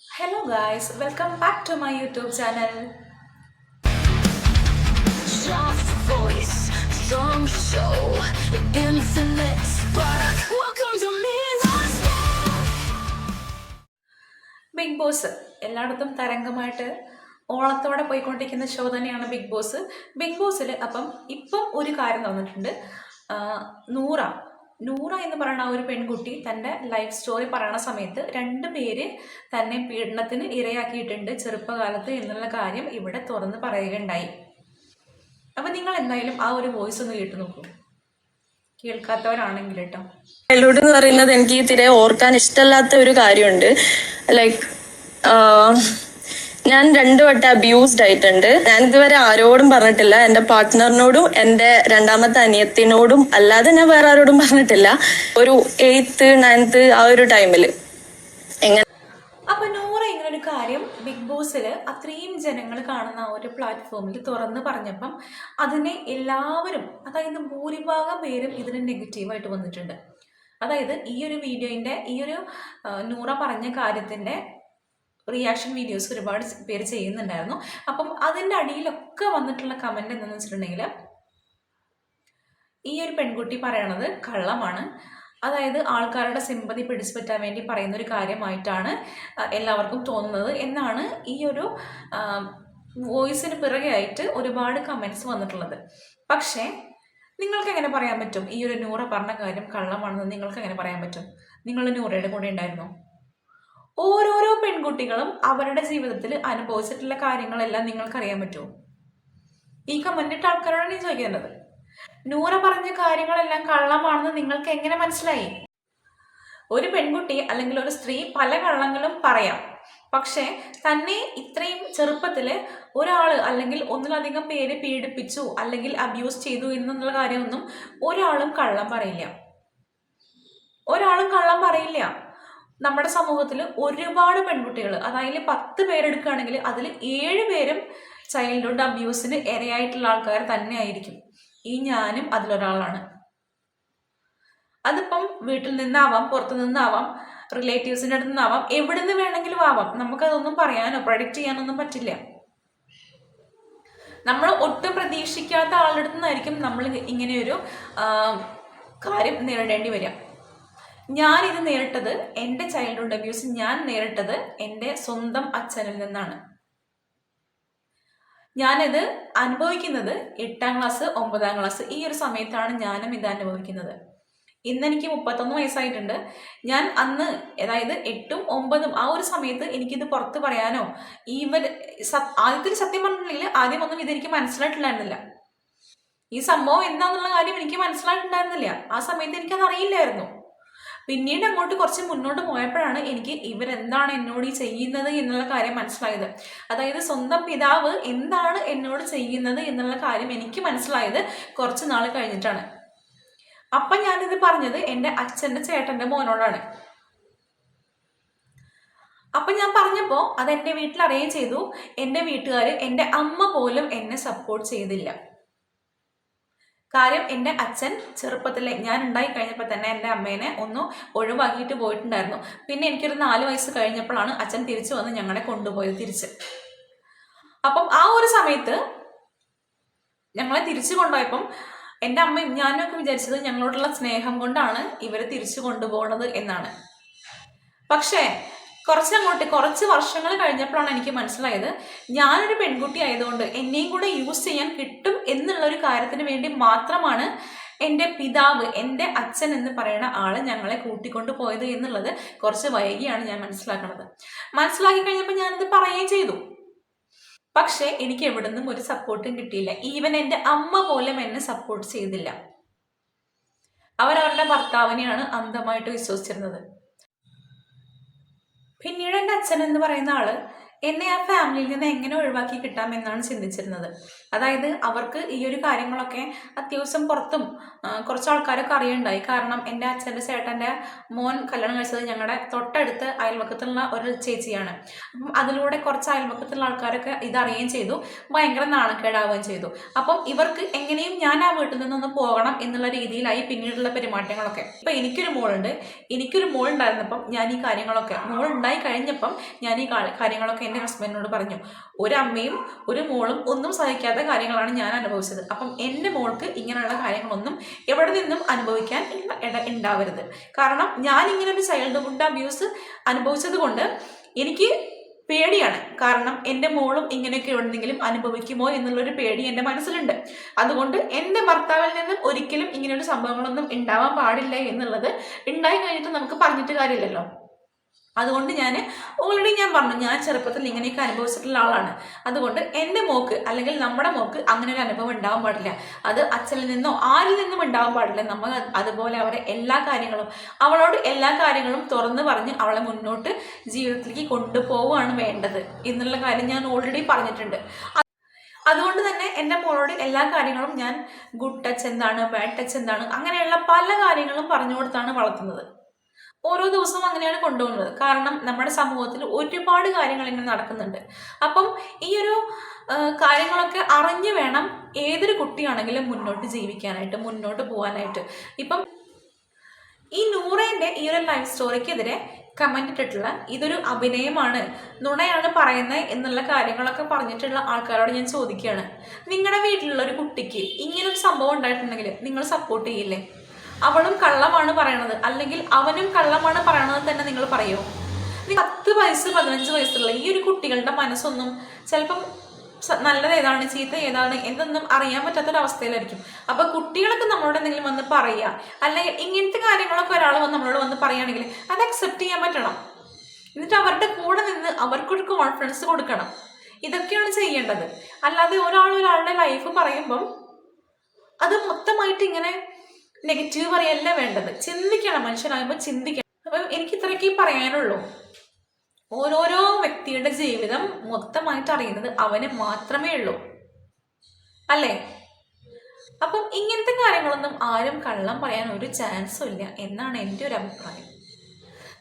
Hello guys welcome back to my YouTube channel Bigg Boss എല്ലായിടത്തും തരംഗമായിട്ട് ഓണത്തോടെ പോയിക്കൊണ്ടിരിക്കുന്ന show തന്നെയാണ് ബിഗ് ബോസ് ബിഗ് ബോസിൽ അപ്പം ഇപ്പം ഒരു കാര്യം തന്നിട്ടുണ്ട് നൂറാം നൂറ എന്ന് പറയുന്ന ഒരു പെൺകുട്ടി തന്റെ ലൈഫ് സ്റ്റോറി പറയുന്ന സമയത്ത് രണ്ട് പേര് തന്നെ പീഡനത്തിന് ഇരയാക്കിയിട്ടുണ്ട് ചെറുപ്പകാലത്ത് എന്നുള്ള കാര്യം ഇവിടെ തുറന്ന് പറയുകയുണ്ടായി. അപ്പം നിങ്ങൾ എന്തായാലും ആ ഒരു വോയിസ് ഒന്ന് കേട്ടു നോക്കൂ. കേൾക്കാത്തവരാണെങ്കിൽ കേട്ടോ. എന്ന് പറയുന്നത് എനിക്ക് തീരെ ഓർക്കാൻ ഇഷ്ടമല്ലാത്ത ഒരു കാര്യമുണ്ട്. ലൈക്ക് ഞാൻ രണ്ടു വട്ടം അബ്യൂസ്ഡ് ആയിട്ടുണ്ട്. ഞാൻ ഇതുവരെ ആരോടും പറഞ്ഞിട്ടില്ല. എന്റെ പാർട്ട്ണറിനോടും എന്റെ രണ്ടാമത്തെ അനിയത്തിനോടും അല്ലാതെ ഞാൻ വേറെ ആരോടും പറഞ്ഞിട്ടില്ല. ഒരു എയ്ത്ത് നയൻത്ത് ആ ഒരു ടൈമിൽ എങ്ങനെ അപ്പൊ നൂറ ഇങ്ങനെ ഒരു കാര്യം ബിഗ് ബോസിൽ അത്രയും ജനങ്ങൾ കാണുന്ന ഒരു പ്ലാറ്റ്ഫോമിൽ തുറന്ന് പറഞ്ഞപ്പം അതിനെ എല്ലാവരും അതായത് ഭൂരിഭാഗം പേരും ഇതിന് നെഗറ്റീവായിട്ട് വന്നിട്ടുണ്ട്. അതായത് ഈ ഒരു വീഡിയോയിന്റെ ഈ ഒരു നൂറ പറഞ്ഞ കാര്യത്തിന്റെ റിയാക്ഷൻ വീഡിയോസ് ഒരുപാട് പേര് ചെയ്യുന്നുണ്ടായിരുന്നു. അപ്പം അതിന്റെ അടിയിലൊക്കെ വന്നിട്ടുള്ള കമന്റ് എന്താണെന്ന് വെച്ചിട്ടുണ്ടെങ്കിൽ ഈ ഒരു പെൺകുട്ടി പറയണത് കള്ളമാണ്. അതായത് ആൾക്കാരുടെ സിമ്പതി പിടിച്ചു പറ്റാൻ വേണ്ടി പറയുന്ന ഒരു കാര്യമായിട്ടാണ് എല്ലാവർക്കും തോന്നുന്നത് എന്നാണ് ഈ ഒരു വോയിസിന് പിറകെയായിട്ട് ഒരുപാട് കമൻസ് വന്നിട്ടുള്ളത്. പക്ഷേ നിങ്ങൾക്ക് എങ്ങനെ പറയാൻ പറ്റും? ഈ ഒരു നൂറ പറഞ്ഞ കാര്യം കള്ളമാണെന്ന് നിങ്ങൾക്ക് എങ്ങനെ പറയാൻ പറ്റും? നിങ്ങൾ നൂറയുടെ കൂടെ ഉണ്ടായിരുന്നോ? ഓരോരോ പെൺകുട്ടികളും അവരുടെ ജീവിതത്തിൽ അനുഭവിച്ചിട്ടുള്ള കാര്യങ്ങളെല്ലാം നിങ്ങൾക്കറിയാൻ പറ്റുമോ? ഈ കമന്റിട്ട ആൾക്കാരോടാണ് ഈ ചോദിക്കേണ്ടത്. നൂറ പറഞ്ഞ കാര്യങ്ങളെല്ലാം കള്ളമാണെന്ന് നിങ്ങൾക്ക് എങ്ങനെ മനസ്സിലായി? ഒരു പെൺകുട്ടി അല്ലെങ്കിൽ ഒരു സ്ത്രീ പല കള്ളങ്ങളും പറയാം. പക്ഷേ തന്നെ ഇത്രയും ചെറുപ്പത്തിൽ ഒരാൾ അല്ലെങ്കിൽ ഒന്നിലധികം പേര് പീഡിപ്പിച്ചു അല്ലെങ്കിൽ അബ്യൂസ് ചെയ്തു എന്നുള്ള കാര്യമൊന്നും ഒരാളും കള്ളം പറയില്ല. ഒരാളും കള്ളം പറയില്ല. നമ്മുടെ സമൂഹത്തിൽ ഒരുപാട് പെൺകുട്ടികൾ അതായത് പത്ത് പേരെടുക്കുകയാണെങ്കിൽ അതിൽ ഏഴ് പേരും ചൈൽഡ്ഹുഡ് അബ്യൂസിന് ഇരയായിട്ടുള്ള ആൾക്കാർ തന്നെ ആയിരിക്കും ഈ ഞാനും അതിലൊരാളാണ്. അതിപ്പം വീട്ടിൽ നിന്നാവാം പുറത്തു നിന്നാവാം റിലേറ്റീവ്സിന്റെ അടുത്ത് നിന്നാവാം എവിടെ നിന്ന് വേണമെങ്കിലും ആവാം. നമുക്കതൊന്നും പറയാനോ പ്രൊഡിക്റ്റ് ചെയ്യാനൊന്നും പറ്റില്ല. നമ്മൾ ഒട്ടും പ്രതീക്ഷിക്കാത്ത ആളുടെ അടുത്തുനിന്നായിരിക്കും നമ്മൾ ഇങ്ങനെയൊരു കാര്യം നേരിടേണ്ടി വരിക. ഞാനിത് നേരിട്ടത് എന്റെ ചൈൽഡ്ഹുഡ് അബ്യൂസ് ഞാൻ നേരിട്ടത് എന്റെ സ്വന്തം അച്ഛനിൽ നിന്നാണ്. ഞാനിത് അനുഭവിക്കുന്നത് എട്ടാം ക്ലാസ് ഒമ്പതാം ക്ലാസ് ഈ ഒരു സമയത്താണ് ഞാനും ഇത് അനുഭവിക്കുന്നത്. ഇന്ന് എനിക്ക് മുപ്പത്തൊന്ന് വയസ്സായിട്ടുണ്ട്. ഞാൻ അന്ന് അതായത് എട്ടും ഒമ്പതും ആ ഒരു സമയത്ത് എനിക്കിത് പുറത്ത് പറയാനോ ഈവൻ ആദ്യത്തിൽ സത്യം പറഞ്ഞിട്ടുണ്ടെങ്കിൽ ആദ്യം ഒന്നും ഇതെനിക്ക് മനസ്സിലായിട്ടുണ്ടായിരുന്നില്ല ഈ സംഭവം എന്താണെന്നുള്ള കാര്യം എനിക്ക് മനസ്സിലായിട്ടുണ്ടായിരുന്നില്ല. ആ സമയത്ത് എനിക്കത് അറിയില്ലായിരുന്നു. പിന്നീട് അങ്ങോട്ട് കുറച്ച് മുന്നോട്ട് പോയപ്പോഴാണ് എനിക്ക് ഇവരെന്താണ് എന്നോട് ഈ ചെയ്യുന്നത് എന്നുള്ള കാര്യം മനസ്സിലായത്. അതായത് സ്വന്തം പിതാവ് എന്താണ് എന്നോട് ചെയ്യുന്നത് എന്നുള്ള കാര്യം എനിക്ക് മനസ്സിലായത് കുറച്ച് നാൾ കഴിഞ്ഞിട്ടാണ്. അപ്പം ഞാനിത് പറഞ്ഞത് എന്റെ അച്ഛന്റെ ചേട്ടന്റെ മോനോടാണ്. അപ്പം ഞാൻ പറഞ്ഞപ്പോൾ അത് എന്റെ വീട്ടിൽ അറിയുകയും ചെയ്തു. എന്റെ വീട്ടുകാർ എന്റെ അമ്മ പോലും എന്നെ സപ്പോർട്ട് ചെയ്തില്ല. കാര്യം എന്റെ അച്ഛൻ ചെറുപ്പത്തിലെ ഞാൻ ഉണ്ടായി കഴിഞ്ഞപ്പോൾ തന്നെ എന്റെ അമ്മേനെ ഒന്ന് ഒഴിവാക്കിയിട്ട് പോയിട്ടുണ്ടായിരുന്നു. പിന്നെ എനിക്കൊരു നാല് വയസ്സ് കഴിഞ്ഞപ്പോഴാണ് അച്ഛൻ തിരിച്ചു വന്ന് ഞങ്ങളെ കൊണ്ടുപോയത് തിരിച്ച്. അപ്പം ആ ഒരു സമയത്ത് ഞങ്ങളെ തിരിച്ചു കൊണ്ടുപോയപ്പം എന്റെ അമ്മയും ഞാനൊക്കെ വിചാരിച്ചത് ഞങ്ങളോടുള്ള സ്നേഹം കൊണ്ടാണ് ഇവരെ തിരിച്ചു കൊണ്ടുപോകുന്നത് എന്നാണ്. പക്ഷേ കുറച്ചങ്ങോട്ട് കുറച്ച് വർഷങ്ങൾ കഴിഞ്ഞപ്പോഴാണ് എനിക്ക് മനസ്സിലായത് ഞാനൊരു പെൺകുട്ടി ആയതുകൊണ്ട് എന്നെയും കൂടെ യൂസ് ചെയ്യാൻ കിട്ടും എന്നുള്ള ഒരു കാര്യത്തിന് വേണ്ടി മാത്രമാണ് എന്റെ പിതാവ് എന്റെ അച്ഛൻ എന്ന് പറയുന്ന ആൾ ഞങ്ങളെ കൂട്ടിക്കൊണ്ട് പോയത് എന്നുള്ളത് കുറച്ച് വൈകിയാണ് ഞാൻ മനസ്സിലാക്കുന്നത്. മനസ്സിലാക്കി കഴിഞ്ഞപ്പോൾ ഞാനത് പറയുകയും ചെയ്തു. പക്ഷേ എനിക്ക് എവിടെ നിന്നും ഒരു സപ്പോർട്ടും കിട്ടിയില്ല. ഈവൻ എന്റെ അമ്മ പോലും എന്നെ സപ്പോർട്ട് ചെയ്തില്ല. അവരവരുടെ ഭർത്താവിനെയാണ് അന്ധമായിട്ട് വിശ്വസിച്ചിരുന്നത്. പിന്നീട് എന്റെ അച്ഛൻ എന്ന് പറയുന്ന ആൾ എന്നെ ആ ഫാമിലിയിൽ നിന്ന് എങ്ങനെ ഒഴിവാക്കി കിട്ടാം എന്നാണ് ചിന്തിച്ചിരുന്നത്. അതായത് അവർക്ക് ഈ ഒരു കാര്യങ്ങളൊക്കെ അത്യാവശ്യം പുറത്തും കുറച്ച് ആൾക്കാരൊക്കെ അറിയുണ്ടായി. കാരണം എന്റെ അച്ഛന്റെ ചേട്ടന്റെ മോൻ കല്യാണം കഴിച്ചത് ഞങ്ങളുടെ തൊട്ടടുത്ത് അയൽവക്കത്തുള്ള ഒരു ചേച്ചിയാണ്. അപ്പം അതിലൂടെ കുറച്ച് അയൽവക്കത്തുള്ള ആൾക്കാരൊക്കെ ഇതറിയുകയും ചെയ്തു. ഭയങ്കര നാണക്കേടാവുകയും ചെയ്തു. അപ്പം ഇവർക്ക് എങ്ങനെയും ഞാൻ ആ വീട്ടിൽ നിന്നൊന്ന് പോകണം എന്നുള്ള രീതിയിലായി പിന്നീടുള്ള പെരുമാറ്റങ്ങളൊക്കെ. ഇപ്പം എനിക്കൊരു മോളുണ്ട്. എനിക്കൊരു മോൾ ഉണ്ടായിരുന്നപ്പം ഞാൻ ഈ കാര്യങ്ങളൊക്കെ മോൾ ഉണ്ടായി കഴിഞ്ഞപ്പം ഞാൻ ഈ കാര്യങ്ങളൊക്കെ എന്റെ ഹസ്ബൻഡിനോട് പറഞ്ഞു ഒരമ്മയും ഒരു മോളും ഒന്നും സഹിക്കാത്ത കാര്യങ്ങളാണ് ഞാൻ അനുഭവിച്ചത്. അപ്പം എന്റെ മോൾക്ക് ഇങ്ങനെയുള്ള കാര്യങ്ങളൊന്നും എവിടെ നിന്നും അനുഭവിക്കാൻ ഇട- ഉണ്ടാവരുത് കാരണം ഞാൻ ഇങ്ങനെ ഒരു ചൈൽഡ്ഹുഡ് അബ്യൂസ് അനുഭവിച്ചത് കൊണ്ട് എനിക്ക് പേടിയാണ്. കാരണം എന്റെ മോളും ഇങ്ങനെയൊക്കെ എവിടെന്നെങ്കിലും അനുഭവിക്കുമോ എന്നുള്ളൊരു പേടി എന്റെ മനസ്സിലുണ്ട്. അതുകൊണ്ട് എന്റെ ഭർത്താവിൽ നിന്നും ഒരിക്കലും ഇങ്ങനെയൊരു സംഭവങ്ങളൊന്നും ഉണ്ടാവാൻ പാടില്ല എന്നുള്ളത് ഉണ്ടായി കഴിഞ്ഞിട്ട് നമുക്ക് പറഞ്ഞിട്ട് കാര്യമില്ലല്ലോ. അതുകൊണ്ട് ഞാൻ ഓൾറെഡി ഞാൻ പറഞ്ഞു ഞാൻ ചെറുപ്പത്തിൽ ഇങ്ങനെയൊക്കെ അനുഭവിച്ചിട്ടുള്ള ആളാണ്. അതുകൊണ്ട് എന്റെ മോക്ക് അല്ലെങ്കിൽ നമ്മുടെ മോക്ക് അങ്ങനെ ഒരു അനുഭവം ഉണ്ടാവാൻ പാടില്ല. അത് അച്ഛനിൽ നിന്നോ ആരിൽ നിന്നും ഉണ്ടാവാൻ പാടില്ല. നമ്മൾ അതുപോലെ അവരെ എല്ലാ കാര്യങ്ങളും അവളോട് എല്ലാ കാര്യങ്ങളും തുറന്നു പറഞ്ഞ് അവളെ മുന്നോട്ട് ജീവിതത്തിലേക്ക് കൊണ്ടുപോവുകയാണ് വേണ്ടത് എന്നുള്ള കാര്യം ഞാൻ ഓൾറെഡി പറഞ്ഞിട്ടുണ്ട്. അതുകൊണ്ട് തന്നെ എന്റെ മോളോട് എല്ലാ കാര്യങ്ങളും ഞാൻ ഗുഡ് ടച്ച് എന്താണ് ബാഡ് ടച്ച് എന്താണ് അങ്ങനെയുള്ള പല കാര്യങ്ങളും പറഞ്ഞു കൊടുത്താണ് വളർത്തുന്നത്. ഓരോ ദിവസവും അങ്ങനെയാണ് കൊണ്ടുപോകുന്നത്. കാരണം നമ്മുടെ സമൂഹത്തിൽ ഒരുപാട് കാര്യങ്ങൾ ഇങ്ങനെ നടക്കുന്നുണ്ട്. അപ്പം ഈ ഒരു കാര്യങ്ങളൊക്കെ അറിഞ്ഞു വേണം ഏതൊരു കുട്ടിയാണെങ്കിലും മുന്നോട്ട് ജീവിക്കാനായിട്ട് മുന്നോട്ട് പോകാനായിട്ട്. ഇപ്പം ഈ നൂറേന്റെ ഈ ഒരു ലൈഫ് സ്റ്റോറിക്കെതിരെ കമന്റ് ഇട്ടിട്ടുള്ള ഇതൊരു അഭിനയമാണ്. നുണയാണ് പറയുന്നത് എന്നുള്ള കാര്യങ്ങളൊക്കെ പറഞ്ഞിട്ടുള്ള ആൾക്കാരോട് ഞാൻ ചോദിക്കുകയാണ്. നിങ്ങളുടെ വീട്ടിലുള്ള ഒരു കുട്ടിക്ക് ഇങ്ങനൊരു സംഭവം ഉണ്ടായിട്ടുണ്ടെങ്കിൽ നിങ്ങൾ സപ്പോർട്ട് ചെയ്യില്ലേ? അവളും കള്ളമാണ് പറയണത്. അല്ലെങ്കിൽ അവനും കള്ളമാണ് പറയണത് തന്നെ നിങ്ങൾ പറയോ? പത്ത് വയസ്സ് പതിനഞ്ച് വയസ്സുള്ള ഈ ഒരു കുട്ടികളുടെ മനസ്സൊന്നും ചിലപ്പം നല്ലത് ഏതാണ് ചീത്ത ഏതാണ് എന്നൊന്നും അറിയാൻ പറ്റാത്തൊരവസ്ഥയിലായിരിക്കും. അപ്പൊ കുട്ടികളൊക്കെ നമ്മളോട് എന്തെങ്കിലും വന്ന് പറയുക അല്ലെങ്കിൽ ഇങ്ങനത്തെ കാര്യങ്ങളൊക്കെ ഒരാൾ വന്ന് നമ്മളോട് വന്ന് പറയുകയാണെങ്കിൽ അത് അക്സെപ്റ്റ് ചെയ്യാൻ പറ്റണം. എന്നിട്ട് അവരുടെ കൂടെ നിന്ന് അവർക്കൊരു കോൺഫിഡൻസ് കൊടുക്കണം. ഇതൊക്കെയാണ് ചെയ്യേണ്ടത്. അല്ലാതെ ഒരാൾ ഒരാളുടെ ലൈഫ് പറയുമ്പം അത് മൊത്തമായിട്ട് ഇങ്ങനെ നെഗറ്റീവ് പറയല്ല വേണ്ടത്. ചിന്തിക്കണം മനുഷ്യനാകുമ്പോൾ ചിന്തിക്കണം. അപ്പം എനിക്ക് ഇത്രയൊക്കെ പറയാനുള്ളൂ. ഓരോരോ വ്യക്തിയുടെ ജീവിതം മൊത്തമായിട്ട് അറിയുന്നത് അവന് മാത്രമേ ഉള്ളൂ. അല്ലേ? അപ്പം ഇങ്ങനത്തെ കാര്യങ്ങളൊന്നും ആരും കള്ളം പറയാൻ ഒരു ചാൻസും ഇല്ല എന്നാണ് എന്റെ ഒരു അഭിപ്രായം.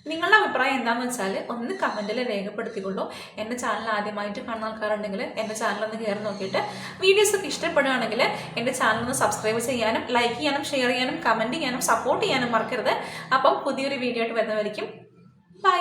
നിങ്ങളുടെ അഭിപ്രായം എന്താണെന്ന് വെച്ചാൽ ഒന്ന് കമന്റിൽ രേഖപ്പെടുത്തിക്കൊള്ളൂ. എന്റെ ചാനൽ ആദ്യമായിട്ട് കാണുന്ന ആൾക്കാരുണ്ടെങ്കിൽ എന്റെ ചാനൽ ഒന്ന് കയറി നോക്കിയിട്ട് വീഡിയോസ് ഒക്കെ ഇഷ്ടപ്പെടുകയാണെങ്കിൽ എന്റെ ചാനൽ ഒന്ന് സബ്സ്ക്രൈബ് ചെയ്യാനും ലൈക്ക് ചെയ്യാനും ഷെയർ ചെയ്യാനും കമന്റ് ചെയ്യാനും സപ്പോർട്ട് ചെയ്യാനും മറക്കരുത്. അപ്പം പുതിയൊരു വീഡിയോ ആയിട്ട് വരുന്നവരിക്കും ബൈ